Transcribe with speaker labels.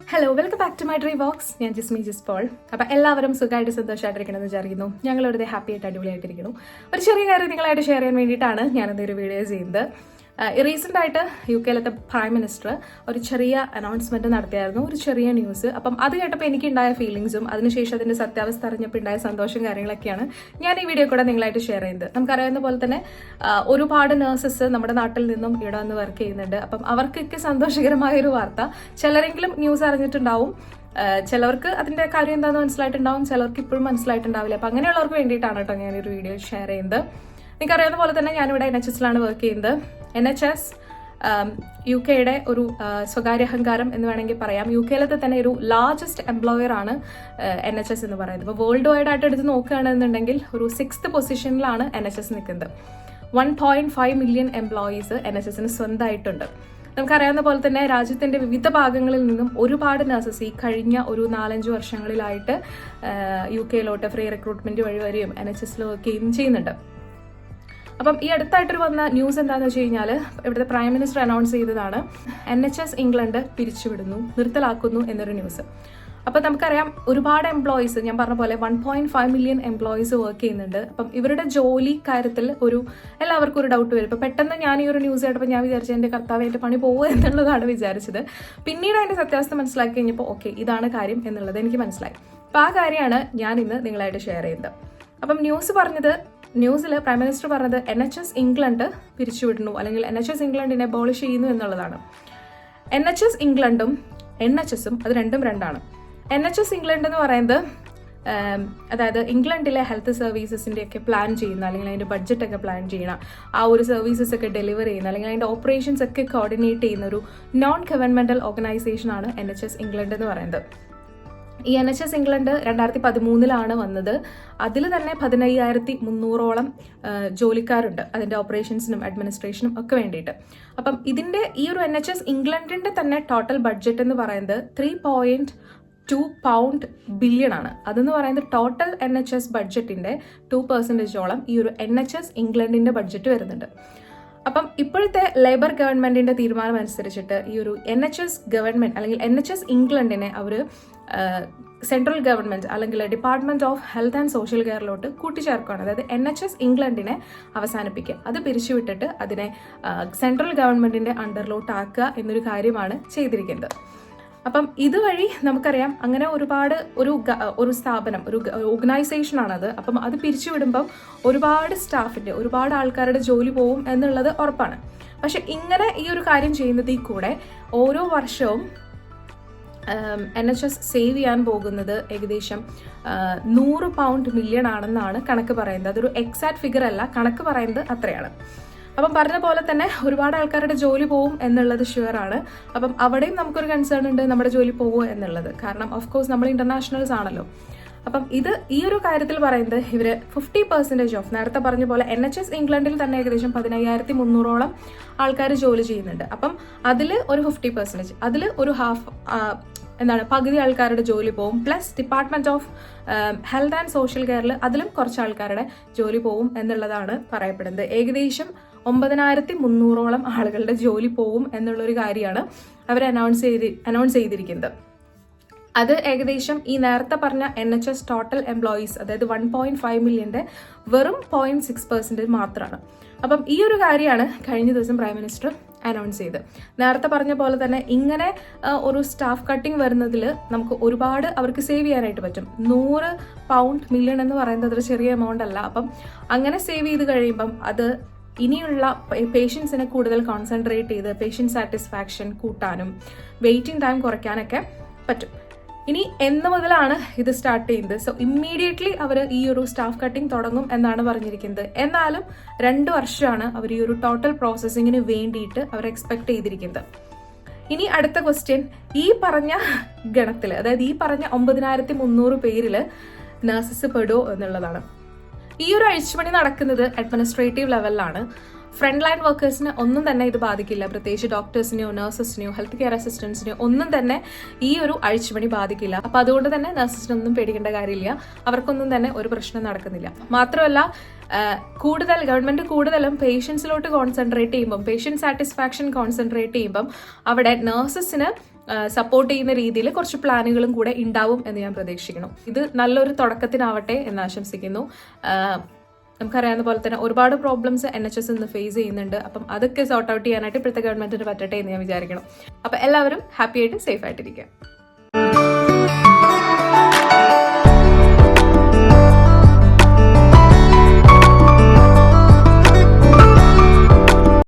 Speaker 1: Hello welcome back to my dream box ഞാൻ ജിസ്മി ജിസ് Paul. അപ്പോൾ എല്ലാവരും സുഖമായിട്ട് സന്തോഷമായിട്ടിരിക്കണമെന്ന് വിചാരിക്കുന്നു. ഞങ്ങൾ ഇവിടെ ഹാപ്പി ആയിട്ട് അടിപൊളിയായിട്ടിരിക്കുന്നു. ഒരു ചെറിയ കാര്യം നിങ്ങളായിട്ട് ഷെയർ ചെയ്യാൻ വേണ്ടിയിട്ടാണ് ഒരു വീഡിയോ ചെയ്യുന്നത്. റീസെന്റ് ആയിട്ട് യു കെയിലത്തെ പ്രൈം മിനിസ്റ്റർ ഒരു ചെറിയ അനൗൺസ്മെന്റ് നടത്തിയായിരുന്നു ഒരു ചെറിയ ന്യൂസ് അപ്പം അത് കേട്ടപ്പോൾ എനിക്കുണ്ടായ ഫീലിങ്സും അതിനുശേഷം അതിന്റെ സത്യാവസ്ഥ അറിഞ്ഞപ്പോൾ ഉണ്ടായ സന്തോഷം കാര്യങ്ങളൊക്കെയാണ് ഞാൻ ഈ വീഡിയോ കൂടെ നിങ്ങളായിട്ട് ഷെയർ ചെയ്യുന്നത്. നമുക്കറിയാവുന്ന പോലെ തന്നെ ഒരുപാട് നഴ്സസ് നമ്മുടെ നാട്ടിൽ നിന്നും ഇവിടെ വന്ന് വർക്ക് ചെയ്യുന്നുണ്ട്. അപ്പം അവർക്കൊക്കെ സന്തോഷകരമായ ഒരു വാർത്ത. ചിലരെങ്കിലും ന്യൂസ് അറിഞ്ഞിട്ടുണ്ടാവും. ചിലവർക്ക് അതിന്റെ കാര്യം എന്താണെന്ന് മനസ്സിലായിട്ടുണ്ടാവും ചിലവർക്ക് ഇപ്പോഴും മനസ്സിലായിട്ടുണ്ടാവില്ല. അപ്പം അങ്ങനെയുള്ളവർക്ക് വേണ്ടിയിട്ടാണ് കേട്ടോ ഞാനൊരു വീഡിയോ ഷെയർ ചെയ്യുന്നത്. നിങ്ങൾക്കറിയാവുന്ന പോലെ തന്നെ ഞാനിവിടെ എൻ എച്ച് എസിലാണ് വർക്ക് ചെയ്യുന്നത്. എൻ എച്ച് എസ് യു കെയുടെ ഒരു സ്വകാര്യ അഹങ്കാരം എന്ന് വേണമെങ്കിൽ പറയാം. യു കെയിലത്തെ തന്നെ ഒരു ലാർജസ്റ്റ് എംപ്ലോയർ ആണ് എൻ എച്ച് എസ് എന്ന് പറയുന്നത്. ഇപ്പോൾ വേൾഡ് വൈഡ് ആയിട്ട് എടുത്ത് നോക്കുകയാണെന്നുണ്ടെങ്കിൽ ഒരു സിക്സ്ത് പൊസിഷനിലാണ് എൻ എച്ച് എസ് നിൽക്കുന്നത്. One point five million employees N H എസിന് സ്വന്തമായിട്ടുണ്ട്. നമുക്കറിയാവുന്ന പോലെ തന്നെ രാജ്യത്തിന്റെ വിവിധ ഭാഗങ്ങളിൽ നിന്നും ഒരുപാട് നഴ്സസ് ഈ കഴിഞ്ഞ ഒരു നാലഞ്ച് വർഷങ്ങളിലായിട്ട് യു കെയിലോട്ട് ഫ്രീ റിക്രൂട്ട്മെന്റ് വഴി വരെയും എൻ എച്ച് ചെയ്യുകയും ചെയ്യുന്നുണ്ട്. അപ്പം ഈ അടുത്തായിട്ട് വന്ന ന്യൂസ് എന്താണെന്ന് വെച്ച് കഴിഞ്ഞാൽ ഇവിടുത്തെ പ്രൈം മിനിസ്റ്റർ അനൗൺസ് ചെയ്തതാണ് എൻ എച്ച് എസ് ഇംഗ്ലണ്ട് പിരിച്ചുവിടുന്നു നിർത്തലാക്കുന്നു എന്നൊരു ന്യൂസ് അപ്പം നമുക്കറിയാം ഒരുപാട് എംപ്ലോയീസ് ഞാൻ പറഞ്ഞ പോലെ one point five million employees work ചെയ്യുന്നുണ്ട്. അപ്പം ഇവരുടെ ജോലി കാര്യത്തിൽ ഒരു എല്ലാവർക്കും ഒരു ഡൗട്ട് വരും. ഇപ്പം പെട്ടെന്ന് ഞാൻ ഈ ഒരു ന്യൂസ് കേട്ടപ്പോൾ ഞാൻ വിചാരിച്ചത് എന്റെ കർത്താവ് എന്റെ പണി പോകുക എന്നുള്ളതാണ് വിചാരിച്ചത്. പിന്നീട് അതിന്റെ സത്യാവസ്ഥ മനസ്സിലാക്കി കഴിഞ്ഞപ്പോൾ ഓക്കെ ഇതാണ് കാര്യം എന്നുള്ളത് എനിക്ക് മനസ്സിലായി. അപ്പം ആ കാര്യമാണ് ഞാൻ ഇന്ന് നിങ്ങളായിട്ട് ഷെയർ ചെയ്യുന്നത്. അപ്പം ന്യൂസ് പറഞ്ഞത് ന്യൂസിൽ പ്രൈം മിനിസ്റ്റർ പറഞ്ഞത് എൻ എച്ച് എസ് ഇംഗ്ലണ്ട് പിരിച്ചുവിടുന്നു അല്ലെങ്കിൽ എൻ എച്ച് എസ് ഇംഗ്ലണ്ടിനെ ബോളിഷ് ചെയ്യുന്നു എന്നുള്ളതാണ്. എൻ എച്ച് എസ് ഇംഗ്ലണ്ടും എൻ എച്ച് എസും അത് രണ്ടും രണ്ടാണ്. എൻ എച്ച് എസ് ഇംഗ്ലണ്ട് എന്ന് പറയുന്നത് അതായത് ഇംഗ്ലണ്ടിലെ ഹെൽത്ത് സർവീസസിന്റെ ഒക്കെ പ്ലാൻ ചെയ്യുന്ന അല്ലെങ്കിൽ അതിന്റെ ബഡ്ജറ്റൊക്കെ പ്ലാൻ ചെയ്യുന്ന ആ ഒരു സർവീസസ് ഒക്കെ ഡെലിവർ ചെയ്യുന്ന അല്ലെങ്കിൽ അതിന്റെ ഓപ്പറേഷൻസ് ഒക്കെ കോർഡിനേറ്റ് ചെയ്യുന്ന ഒരു നോൺ ഗവൺമെന്റൽ ഓർഗനൈസേഷനാണ് എൻ എച്ച് എസ് ഇംഗ്ലണ്ട് എന്ന് പറയുന്നത്. ഈ എൻ എച്ച് എസ് ഇംഗ്ലണ്ട് രണ്ടായിരത്തി പതിമൂന്നിലാണ് വന്നത്. അതിൽ തന്നെ പതിനയ്യായിരത്തി മുന്നൂറോളം ജോലിക്കാരുണ്ട്. അതിന്റെ ഓപ്പറേഷൻസിനും അഡ്മിനിസ്ട്രേഷനും ഒക്കെ വേണ്ടിയിട്ട്. അപ്പം ഇതിന്റെ ഈ ഒരു എൻ എച്ച് എസ് ഇംഗ്ലണ്ടിന്റെ തന്നെ ടോട്ടൽ ബഡ്ജറ്റ് എന്ന് പറയുന്നത് three point two pound billion ആണ്. അതെന്ന് പറയുന്നത് ടോട്ടൽ എൻ എച്ച് എസ് ബഡ്ജറ്റിന്റെ ടു പെർസെന്റേജോളം ഈ ഒരു എൻ എച്ച് എസ് ഇംഗ്ലണ്ടിന്റെ ബഡ്ജറ്റ് വരുന്നുണ്ട്. അപ്പം ഇപ്പോഴത്തെ ലേബർ ഗവൺമെന്റിന്റെ തീരുമാനം അനുസരിച്ചിട്ട് ഈ ഒരു എൻ എച്ച് എസ് ഗവൺമെന്റ് അല്ലെങ്കിൽ എൻ എച്ച് എസ് ഇംഗ്ലണ്ടിനെ അവർ സെൻട്രൽ ഗവൺമെന്റ് അല്ലെങ്കിൽ department of health and social കെയറിലോട്ട് കൂട്ടിച്ചേർക്കുകയാണ്. അതായത് എൻ എച്ച് എസ് ഇംഗ്ലണ്ടിനെ അവസാനിപ്പിക്കുക. അത് പിരിച്ചുവിട്ടിട്ട് അതിനെ സെൻട്രൽ ഗവൺമെന്റിന്റെ അണ്ടറിലോട്ട് ആക്കുക എന്നൊരു കാര്യമാണ് ചെയ്തിരിക്കുന്നത്. അപ്പം ഇതുവഴി നമുക്കറിയാം അങ്ങനെ ഒരുപാട് ഒരു ഒരു സ്ഥാപനം ഒരു ഓർഗനൈസേഷൻ ആണത്. അപ്പം അത് പിരിച്ചുവിടുമ്പം ഒരുപാട് സ്റ്റാഫിന്റെ ഒരുപാട് ആൾക്കാരുടെ ജോലി പോവും എന്നുള്ളത് ഉറപ്പാണ്. പക്ഷെ ഇങ്ങനെ ഈ ഒരു കാര്യം ചെയ്യുന്നതിൽ കൂടെ ഓരോ വർഷവും എൻ എച്ച് എസ് സേവ് ചെയ്യാൻ പോകുന്നത് ഏകദേശം നൂറ് പൗണ്ട് മില്യൺ ആണെന്നാണ് കണക്ക് പറയുന്നത്. അതൊരു എക്സാക്ട് ഫിഗർ അല്ല കണക്ക് പറയുന്നത് അത്രയാണ്. അപ്പം പറഞ്ഞ പോലെ തന്നെ ഒരുപാട് ആൾക്കാരുടെ ജോലി പോവും എന്നുള്ളത് ആണ്. അപ്പം അവിടെയും നമുക്കൊരു കൺസേൺ ഉണ്ട് നമ്മുടെ ജോലി പോവുക എന്നുള്ളത്. കാരണം ഓഫ് കോഴ്സ് നമ്മൾ ഇന്റർനാഷണൽസ് ആണല്ലോ. അപ്പം ഇത് ഈ ഒരു കാര്യത്തിൽ പറയുന്നത് ഇവർ ഫിഫ്റ്റി പെർസെന്റേജ് ഓഫ് നേരത്തെ പറഞ്ഞ പോലെ എൻ എച്ച് എസ് ഇംഗ്ലണ്ടിൽ തന്നെ ഏകദേശം പതിനയ്യായിരത്തി മുന്നൂറോളം ആൾക്കാർ ജോലി ചെയ്യുന്നുണ്ട്. അപ്പം അതിൽ ഒരു ഫിഫ്റ്റി പെർസെന്റേജ് അതിൽ ഒരു ഹാഫ് എന്താണ് പകുതി ആൾക്കാരുടെ ജോലി പോവും. Plus department of health and social കെയറിൽ അതിലും കുറച്ച് ആൾക്കാരുടെ ജോലി പോവും എന്നുള്ളതാണ് പറയപ്പെടുന്നത്. ഏകദേശം ഒമ്പതിനായിരത്തി മുന്നൂറോളം ആളുകളുടെ ജോലി പോവും എന്നുള്ളൊരു കാര്യമാണ് അവർ അനൗൺസ് ചെയ്ത് അനൗൺസ് ചെയ്തിരിക്കുന്നത്. അത് ഏകദേശം ഈ നേരത്തെ പറഞ്ഞ N H S total employees അതായത് വൺ പോയിന്റ് ഫൈവ് മില്യന്റെ വെറും പോയിന്റ് സിക്സ് പെർസെന്റേജ് മാത്രമാണ് അപ്പം ഈ ഒരു കാര്യമാണ് കഴിഞ്ഞ ദിവസം പ്രൈം മിനിസ്റ്റർ അനൗൺസ് ചെയ്ത്. നേരത്തെ പറഞ്ഞ പോലെ തന്നെ ഇങ്ങനെ ഒരു സ്റ്റാഫ് കട്ടിംഗ് വരുന്നതിൽ നമുക്ക് ഒരുപാട് അവർക്ക് സേവ് ചെയ്യാനായിട്ട് പറ്റും. നൂറ് പൗണ്ട് മില്യൺ എന്ന് പറയുന്നത് അത്ര ചെറിയ എമൗണ്ട് അല്ല. അപ്പം അങ്ങനെ സേവ് ചെയ്ത് കഴിയുമ്പം അത് ഇനിയുള്ള പേഷ്യൻസിനെ കൂടുതൽ കോൺസെൻട്രേറ്റ് ചെയ്ത് പേഷ്യൻ സാറ്റിസ്ഫാക്ഷൻ കൂട്ടാനും വെയിറ്റിംഗ് ടൈം കുറയ്ക്കാനൊക്കെ പറ്റും. ഇനി എന്ന് മുതലാണ് ഇത് സ്റ്റാർട്ട് ചെയ്യുന്നത്. സോ ഇമ്മീഡിയറ്റ്ലി അവർ ഈ ഒരു സ്റ്റാഫ് കട്ടിംഗ് തുടങ്ങും എന്നാണ് പറഞ്ഞിരിക്കുന്നത്. എന്നാലും രണ്ട് വർഷമാണ് അവർ ഈ ഒരു ടോട്ടൽ പ്രോസസ്സിങ്ങിന് വേണ്ടിയിട്ട് അവർ എക്സ്പെക്ട് ചെയ്തിരിക്കുന്നത്. ഇനി അടുത്ത ക്വസ്റ്റ്യൻ ഈ പറഞ്ഞ ഗണത്തിൽ അതായത് ഈ പറഞ്ഞ ഒമ്പതിനായിരത്തി മുന്നൂറ് പേരിൽ നഴ്സസ് പെടുമോ എന്നുള്ളതാണ്. ഈ ഒരു അഴിച്ചുപണി നടക്കുന്നത് അഡ്മിനിസ്ട്രേറ്റീവ് ലെവലിലാണ് ഫ്രണ്ട് ലൈൻ വർക്കേഴ്സിനെ ഒന്നും തന്നെ ഇത് ബാധിക്കില്ല. പ്രത്യേകിച്ച് ഡോക്ടേഴ്സിനെയോ നഴ്സസിനെയോ ഹെൽത്ത് കെയർ അസിസ്റ്റൻസിനെയോ ഒന്നും തന്നെ ഈ ഒരു അഴിച്ചുപണി ബാധിക്കില്ല. അപ്പൊ അതുകൊണ്ട് തന്നെ നഴ്സസിനൊന്നും പേടിക്കേണ്ട കാര്യമില്ല. അവർക്കൊന്നും തന്നെ ഒരു പ്രശ്നം നടക്കുന്നില്ല. മാത്രമല്ല കൂടുതൽ ഗവൺമെന്റ് കൂടുതലും പേഷ്യൻസിലോട്ട് കോൺസെൻട്രേറ്റ് ചെയ്യുമ്പം പേഷ്യന്റ് സാറ്റിസ്ഫാക്ഷൻ കോൺസെൻട്രേറ്റ് ചെയ്യുമ്പം അവിടെ നഴ്സസിന് സപ്പോർട്ട് ചെയ്യുന്ന രീതിയിൽ കുറച്ച് പ്ലാനുകളും കൂടെ ഉണ്ടാവും എന്ന് ഞാൻ പ്രതീക്ഷിക്കുന്നു. ഇത് നല്ലൊരു തുടക്കത്തിനാവട്ടെ എന്ന് ആശംസിക്കുന്നു. നമുക്കറിയാവുന്ന പോലെ തന്നെ ഒരുപാട് പ്രോബ്ലംസ് എൻ എച്ച് എസ് ഇന്ന് ഫേസ് ചെയ്യുന്നുണ്ട്. അപ്പം അതൊക്കെ സോർട്ട് ഔട്ട് ചെയ്യാനായിട്ട് ഇപ്പോഴത്തെ ഗവൺമെന്റിന് പറ്റട്ടെ എന്ന് ഞാൻ വിചാരിക്കണം. അപ്പം എല്ലാവരും ഹാപ്പി ആയിട്ട് സേഫ് ആയിട്ടിരിക്കുക.